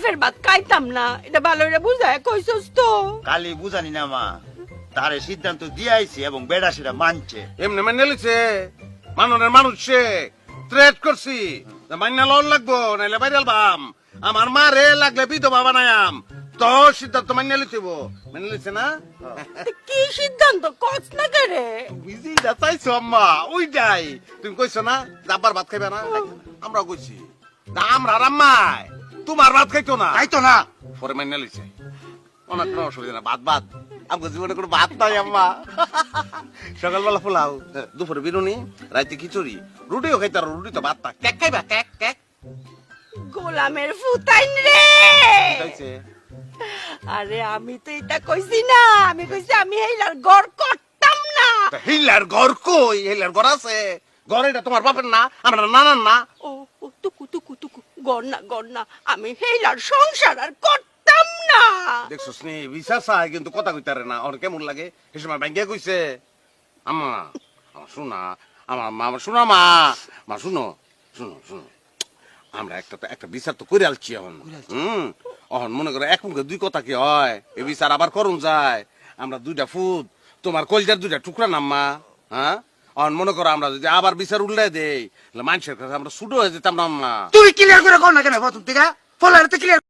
বাপের ভাত খাইতাম না। এটা ভালো করে বুঝায় কইছস তো। কালি বুঝানি না মা। তারে সিদ্ধান্ত দিয়ে আইছি এবং বেড়া সেটা মানছে। এমনি মেনে লিছে মাননের মানুষ সে। থ্রেট করছি। যে মাইনা লন লাগবো নাইলে বাইরে আলবাম আমার মা রে লাগলে বিধবা বানায়াম। তো সিদ্ধান্ত মাইনা লিতেব মেনে লিছে না? কি সিদ্ধান্ত? কস না করে বুঝি না চাইছো আম্মা। ওই যাই তুমি কইছো না যে আব্বার ভাত খাইবে না? আমরা কইছি। আমরা আর আম্মাই। তোমার ভাত খাইতো না? তাই তো না। পরে মাইনা লিছে অনেক কোনো অসুবিধা না ভাত ভাত। আমাকে জীবনে কোনো ভাত নাই আম্মা। সকালবেলা পোলাও দুপুরে বিরুনি রাইতে খিচুড়ি। রুটিও খাইতে আর রুটি তো ভাত না। কেক খাইবা? Cake cake. গোলামের ফুতাইন রে! আরে আমি তো এটা কইছি না। আমি কইছি আমি এইলার গড় করতাম না। হিলার ঘর কই? হিলার ঘর আছে। ঘর এটা তোমার বাপের না আমরা নানার না। ও টুকু গড় না গড় না আমি হেইলার সংসার আর করতাম না। দেখছ স্নেহ বিশ্বাস চাই কিন্তু কথা কইতারে না। ওর কেমন লাগে? সে সময় ব্যাংকে কইছে। আমা আমার শোনা। আমার মা আমার শোনা মা। মা শুনো শুনো শুনো। আমরা একটা তো একটা বিচার তো করে আলছি এখন। হুম? অহন মনে করো এক মুখে দুই কথা কি হয়? এই বিচার আবার করুন যায়। আমরা দুইটা ফুট তোমার কলজার দুইটা টুকরা নাম্মা হ্যাঁ? অহন মনে করো আমরা যদি আবার বিচার উল্লাই দেই মানুষের কাছে আমরা ছুটো হয়ে যেতাম না তুই ক্লিয়ার করে কর না কেন প্রথম থেকে? ফলার ক্লিয়ার